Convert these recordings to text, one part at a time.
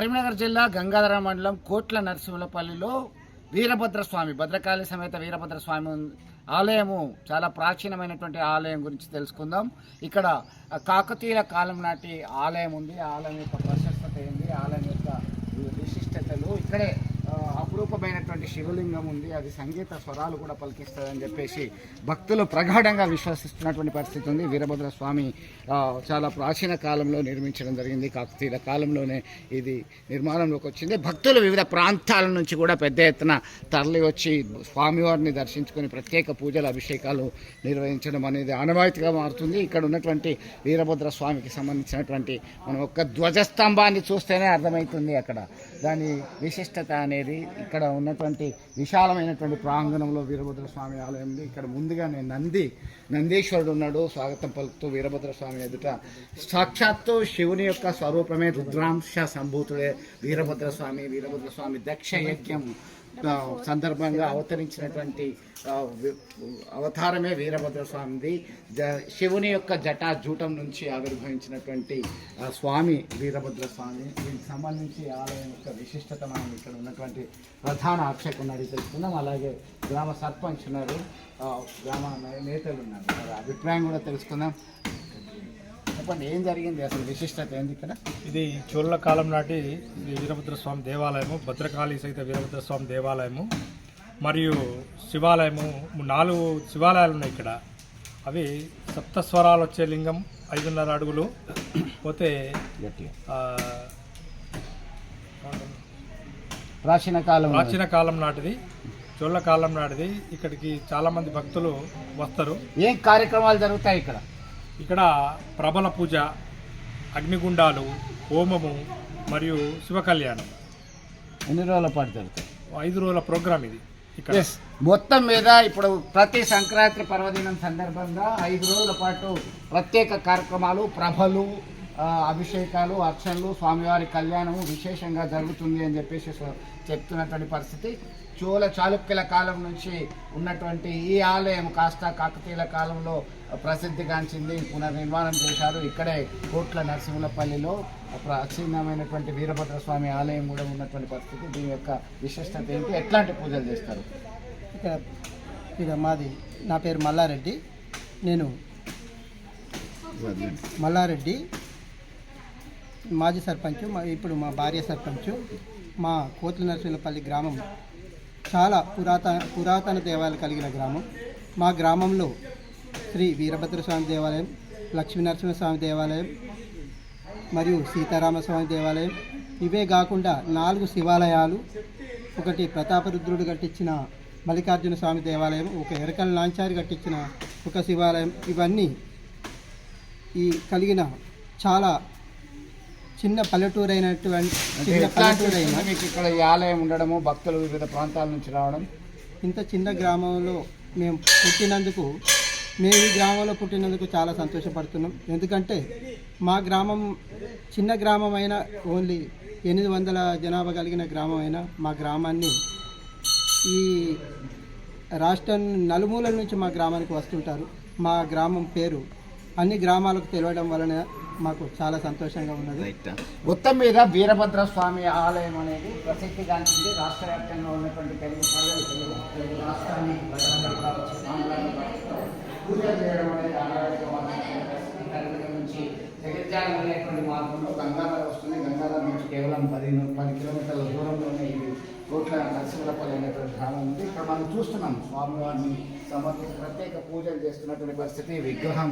కరీంనగర్ జిల్లా గంగాధర మండలం కోట్ల నరసింహులపల్లిలో వీరభద్రస్వామి భద్రకాళి సమేత వీరభద్రస్వామి ఆలయము చాలా ప్రాచీనమైనటువంటి ఆలయం గురించి తెలుసుకుందాం. ఇక్కడ కాకతీయుల కాలం నాటి ఆలయం ఉంది. ఆలయం యొక్క ప్రశస్తత ఏంది? ఆలయం యొక్క విశిష్టతలు. ఇక్కడే ఆ, శివలింగం ఉంది. అది సంగీత స్వరాలు కూడా పలికిస్తుందని చెప్పేసి భక్తులు ప్రగాఢంగా విశ్వసిస్తున్నటువంటి పరిస్థితి ఉంది. వీరభద్ర స్వామి చాలా ప్రాచీన కాలంలో నిర్మించడం జరిగింది. కాకతీయుల కాలంలోనే ఇది నిర్మాణంలోకి వచ్చింది. భక్తులు వివిధ ప్రాంతాల నుంచి కూడా పెద్ద ఎత్తున తరలి వచ్చి స్వామివారిని దర్శించుకొని ప్రత్యేక పూజలు అభిషేకాలు నిర్వహించడం అనేది ఆనవాయితీగా మారుతుంది. ఇక్కడ ఉన్నటువంటి వీరభద్ర స్వామికి సంబంధించినటువంటి మనం ఒక్క ధ్వజస్తంభాన్ని చూస్తేనే అర్థమవుతుంది అక్కడ. దాని విశిష్టత అనేది ఇక్కడ ఉన్నటువంటి విశాలమైనటువంటి ప్రాంగణంలో వీరభద్ర స్వామి ఆలయం ఉంది. ఇక్కడ ముందుగానే నంది నందీశ్వరుడు ఉన్నాడు. స్వాగతం పలుకుతూ వీరభద్ర స్వామి ఎదుట. సాక్షాత్తు శివుని యొక్క స్వరూపమే రుద్రాంశ సంభూతుడే వీరభద్ర స్వామి వీరభద్ర స్వామి దక్ష యజ్ఞం సందర్భంగా అవతరించినటువంటి అవతారమే వీరభద్ర స్వామిది. జ- శివుని యొక్క జటా జూటం నుంచి ఆవిర్భవించినటువంటి స్వామి వీరభద్ర స్వామి. దీనికి సంబంధించి ఆలయం యొక్క విశిష్టత మనం ఇక్కడ ఉన్నటువంటి ప్రధాన అర్చకుని అడిగి తెలుసుకుందాం. అలాగే గ్రామ సర్పంచ్ ఉన్నారు గ్రామ నేతలు ఉన్నారు. అభిప్రాయం కూడా తెలుసుకుందాం. చెప్పండి ఏం జరిగింది అసలు విశిష్టత ఏంది ఇక్కడ? ఇది చోళ కాలం నాటి వీరభద్ర స్వామి దేవాలయము భద్రకాళి సహిత వీరభద్ర స్వామి దేవాలయము మరియు శివాలయము నాలుగు శివాలయాలు ఉన్నాయి ఇక్కడ. అవి సప్త స్వరాలు వచ్చే లింగం ఐదున్నర అడుగులు. పోతే ప్రాచీన కాలం ప్రాచీన కాలం నాటిది చోళ కాలం నాటిది. ఇక్కడికి చాలా మంది భక్తులు వస్తారు. ఏం కార్యక్రమాలు జరుగుతాయి ఇక్కడ? ఇక్కడ ప్రబల పూజ అగ్నిగుండాలు హోమము మరియు శివ కళ్యాణం ఎన్ని రోజుల పాటు జరుగుతాయి? ఐదు రోజుల ప్రోగ్రామ్ ఇది ఇక్కడ. మొత్తం మీద ఇప్పుడు ప్రతి సంక్రాంతి పర్వదినం సందర్భంగా ఐదు రోజుల పాటు ప్రత్యేక కార్యక్రమాలు ప్రభలు అభిషేకాలు అర్చనలు స్వామివారి కళ్యాణము విశేషంగా జరుగుతుంది అని చెప్పేసి చెప్తున్నటువంటి పరిస్థితి. చోళ చాళుక్యుల కాలం నుంచి ఉన్నటువంటి ఈ ఆలయం కాస్త కాకతీయుల కాలంలో ప్రసిద్ధిగాంచింది పునర్నిర్మాణం చేశారు. ఇక్కడే కోట్ల నరసింహులపల్లిలో ప్రాచీనమైనటువంటి వీరభద్ర స్వామి ఆలయం కూడా ఉన్నటువంటి పరిస్థితి. దీని యొక్క విశిష్టత ఏంటి? ఎట్లాంటి పూజలు చేస్తారు? ఇక్కడ ఇక్కడ మాది నా పేరు మల్లారెడ్డి. నేను మల్లారెడ్డి మాజీ సర్పంచ్ మా ఇప్పుడు మా భార్య సర్పంచ్ మా కోట్ల నరసింహపల్లి గ్రామం చాలా పురాతన పురాతన దేవాలయాలు కలిగిన గ్రామం. మా గ్రామంలో శ్రీ వీరభద్రస్వామి దేవాలయం లక్ష్మీ నరసింహస్వామి దేవాలయం మరియు సీతారామస్వామి దేవాలయం. ఇవే కాకుండా నాలుగు శివాలయాలు ఒకటి ప్రతాపరుద్రుడు కట్టించిన మల్లికార్జున స్వామి దేవాలయం ఒక ఎరకల లాంచారి కట్టించిన ఒక శివాలయం. ఇవన్నీ ఈ కలిగిన చాలా చిన్న పల్లెటూరు అయినటువంటి చిన్న ఎట్లాంటి పల్లెటూరు అయిన మీకు ఇక్కడ ఈ ఆలయం ఉండడము భక్తులు వివిధ ప్రాంతాల నుంచి రావడం? ఇంత చిన్న గ్రామంలో మేము పుట్టినందుకు మేము ఈ గ్రామంలో పుట్టినందుకు చాలా సంతోషపడుతున్నాం. ఎందుకంటే మా గ్రామం చిన్న గ్రామం అయినా ఓన్లీ ఎనిమిది వందల జనాభా కలిగిన గ్రామం అయినా మా గ్రామాన్ని ఈ రాష్ట్రం నలుమూలల నుంచి మా గ్రామానికి వస్తుంటారు. మా గ్రామం పేరు అన్ని గ్రామాలకు తెలియడం వలన మాకు చాలా సంతోషంగా ఉన్నది. మొత్తం మీద వీరభద్ర స్వామి ఆలయం అనేది ప్రసిద్ధిగాంచింది రాష్ట్ర వ్యాప్తంగా ఉన్నటువంటి తెలుగు ప్రజలు పూజలు చేయడం అనేది ఆనవాయితీగా మారినటువంటి పరిస్థితి. కరీంనగర్ నుంచి జగిత్యాల అనేటువంటి మార్గంలో గంగాధర వస్తుంది. గంగాధర నుంచి కేవలం పది పది కిలోమీటర్ల దూరంలోనే ఇది కోట్ల నరసింహపల్లి అనేటువంటి గ్రామం ఉంది. ఇక్కడ మనం చూస్తున్నాం స్వామివారిని సంబంధించి ప్రత్యేక పూజలు చేస్తున్నటువంటి పరిస్థితి. విగ్రహం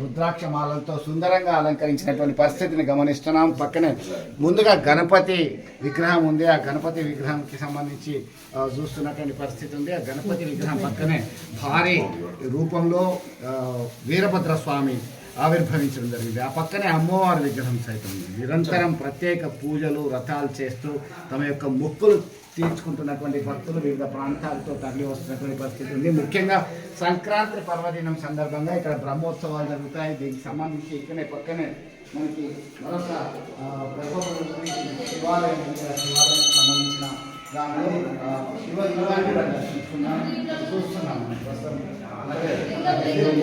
రుద్రాక్ష మాలలతో సుందరంగా అలంకరించినటువంటి పరిస్థితిని గమనిస్తున్నాం. పక్కనే ముందుగా గణపతి విగ్రహం ఉంది. ఆ గణపతి విగ్రహంకి సంబంధించి చూస్తున్నటువంటి పరిస్థితి ఉంది. ఆ గణపతి విగ్రహం పక్కనే భారీ రూపంలో వీరభద్ర స్వామి ఆవిర్భవించడం జరిగింది. ఆ పక్కనే అమ్మవారి విగ్రహం సైతం నిరంతరం ప్రత్యేక పూజలు వ్రతాలు చేస్తూ తమ యొక్క మొక్కులు తీర్చుకుంటున్నటువంటి భక్తులు వివిధ ప్రాంతాలతో తరలి వస్తున్నటువంటి పరిస్థితి ఉంది. ముఖ్యంగా సంక్రాంతి పర్వదినం సందర్భంగా ఇక్కడ బ్రహ్మోత్సవాలు జరుగుతాయి. దీనికి సంబంధించి ఇక్కడనే పక్కనే మనకి మరొక శివాలయం శివాలయం సంబంధించిన కూడా దర్శించుకున్నాం చూస్తున్నాం ప్రస్తుతం అంటే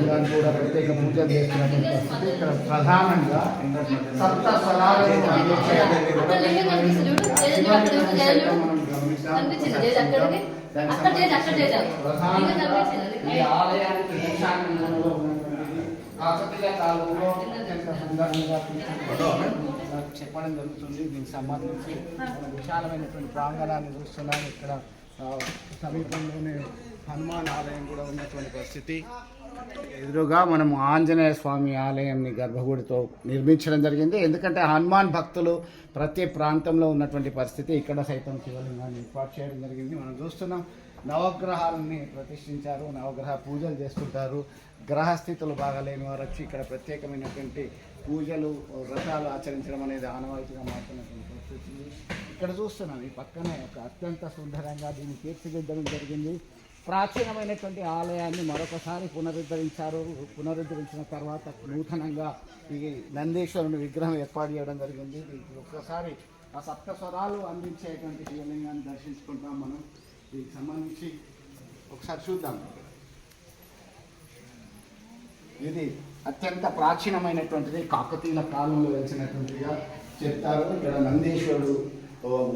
దాన్ని కూడా ప్రత్యేక పూజలు చేస్తున్నటువంటి పరిస్థితి ఇక్కడ ప్రధానంగా సప్త ప్రధానంగా ఈ ఆలయానికి ఈశాన్యంలో ఉన్నటువంటి కాకతీయ కాలంలో అత్యంత చెప్పడం జరుగుతుంది. దీనికి సంబంధించి మనం విశాలమైనటువంటి ప్రాంగణాన్ని చూస్తున్నాం ఇక్కడ సమీపంలోనే హనుమాన్ ఆలయం కూడా ఉన్నటువంటి పరిస్థితి. ఎదురుగా మనం ఆంజనేయ స్వామి ఆలయంని గర్భగుడితో నిర్మించడం జరిగింది. ఎందుకంటే హనుమాన్ భక్తులు ప్రతి ప్రాంతంలో ఉన్నటువంటి పరిస్థితి ఇక్కడ సైతం శివలింగాన్ని ఏర్పాటు చేయడం జరిగింది. మనం చూస్తున్నాం నవగ్రహాలని ప్రతిష్ఠించారు నవగ్రహ పూజలు చేస్తుంటారు గ్రహస్థితులు బాగాలేని వారు వచ్చి ఇక్కడ ప్రత్యేకమైనటువంటి పూజలు వ్రతాలు ఆచరించడం అనేది ఆనవాయితీగా మారుతున్నటువంటి పరిస్థితి. ఇక్కడ చూస్తున్నాం ఈ పక్కనే ఒక అత్యంత సుందరంగా దీన్ని తీర్చిదిద్దడం జరిగింది. ప్రాచీనమైనటువంటి ఆలయాన్ని మరొకసారి పునరుద్ధరించారు. పునరుద్ధరించిన తర్వాత నూతనంగా ఈ నందీశ్వరుని విగ్రహం ఏర్పాటు చేయడం జరిగింది. దీనికి ఒక్కసారి ఆ సప్త స్వరాలు అందించేటువంటి శివలింగాన్ని దర్శించుకుంటాం మనం. దీనికి సంబంధించి ఒకసారి చూద్దాం. ఇది అత్యంత ప్రాచీనమైనటువంటిది కాకతీయుల కాలంలో వచ్చినటువంటిగా చెప్తారు. ఇక్కడ నందీశ్వరుడు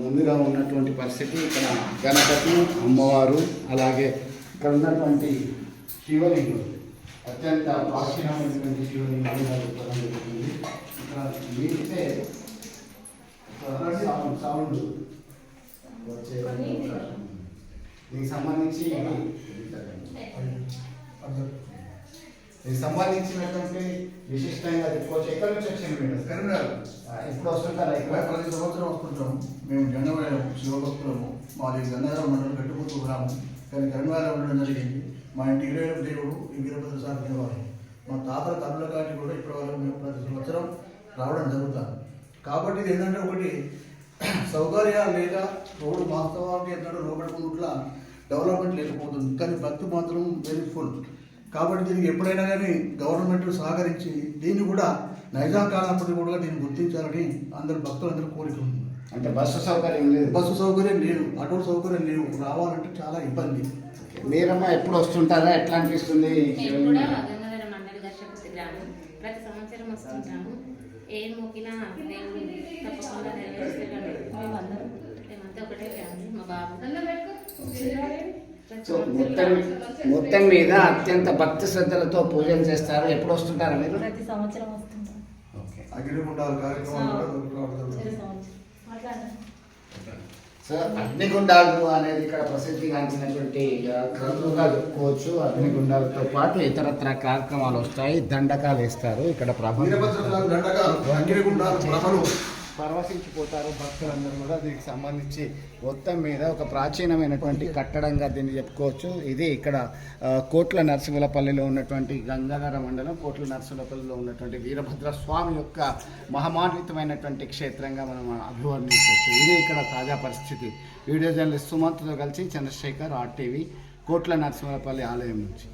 ముందుగా ఉన్నటువంటి పరిస్థితి. ఇక్కడ గణపతి అమ్మవారు అలాగే ఇక్కడ ఉన్నటువంటి శివలింగుడు అత్యంత ప్రాచీనమైనటువంటి శివలింగంగా చెప్పడం జరుగుతుంది. ఇక్కడ మీటే సౌండ్ సౌండ్. వచ్చే దీనికి సంబంధించి దీనికి సంబంధించినటువంటి విశిష్టంగా చెప్పుకోవచ్చు ఎక్కడి నుంచి వచ్చింది మీరు కరీంనగర్. ఎప్పుడు వస్తుంటారా? ఇక్కడ ప్రతి సంవత్సరం వస్తుంటాము మేము జెండమైన శివభక్తులము. మాది గంగాధర మండలం గట్టుకుతూ గ్రామం. కానీ కరీంనగర్ ఉండడం జరిగింది. మా ఇంటి ఇరవై దేవుడు ఈ వీరభద్ర స్వామి దేవాలయం. మా తాతల తల్లుల కాటి కూడా ఇప్పటి వరకు మేము ప్రతి సంవత్సరం రావడం జరుగుతుంది కాబట్టి ఇది ఏంటంటే ఒకటి సౌకర్యాలు లేక రోడ్డు వాస్తవానికి ఏంటంటే లోపడుకుంటుట్లా డెవలప్మెంట్ లేకపోతుంది. కానీ భక్తి మాత్రం వెరీ ఫుల్ కాబట్టి దీనికి ఎప్పుడైనా కానీ గవర్నమెంట్ సహకరించి దీన్ని కూడా నైజాం కాలప్పటికీ కూడా దీన్ని గుర్తించాలని అందరు భక్తులందరూ కోరిక ఉంది. అంటే బస్సు సౌకర్యం లేదు. బస్సు సౌకర్యం లేదు. ఆటో సౌకర్యం లేవు. రావాలంటే చాలా ఇబ్బంది. మీరమ్మా ఎప్పుడు వస్తుంటారా? ఎట్లా అనిపిస్తుంది? ప్రతి సంవత్సరం వస్తుంటాము. ఏం మొక్కినా దేవుడు తప్పకుండా నెరవేరుస్తాడు మేమందరం మేమంతా ఒకటే ఫ్యామిలీ మా బాబు. సో మొత్తం మొత్తం మీద అత్యంత భక్తి శ్రద్ధలతో పూజలు చేస్తారు. ఎప్పుడు వస్తుంటారా మీరు? ప్రతి సంవత్సరం వస్తుంటాం ఓకే. అగ్నిగుండాల కార్యక్రమాలు కూడా రావడం ప్రతి జరుగుతుంది. సంవత్సరం మాట్లాడండి సో అగ్నిగుండాలు అనేది ఇక్కడ ప్రసిద్ధిగాంచినటువంటి ఆ, క్రతువుగా చెప్పుకోవచ్చు. అగ్నిగుండాలతో పాటు ఇతరత్ర కార్యక్రమాలు వస్తాయి. దండకాలు వేస్తారు. ఇక్కడ ప్రభు పరవశించిపోతారు భక్తులందరూ కూడా దీనికి సంబంధించి మొత్తం మీద ఒక ప్రాచీనమైనటువంటి కట్టడంగా దీన్ని చెప్పుకోవచ్చు. ఇది ఇక్కడ కోట్ల నరసింహులపల్లిలో ఉన్నటువంటి గంగాధర మండలం కోట్ల నరసింహులపల్లిలో ఉన్నటువంటి వీరభద్ర స్వామి యొక్క మహమాన్వితమైనటువంటి క్షేత్రంగా మనం అభివర్ణించవచ్చు. ఇది ఇక్కడ తాజా పరిస్థితి. వీడియో జర్నలిస్ట్ సుమంత్తో కలిసి చంద్రశేఖర్ ఆర్టీవీ కోట్ల నరసింహులపల్లి ఆలయం నుంచి.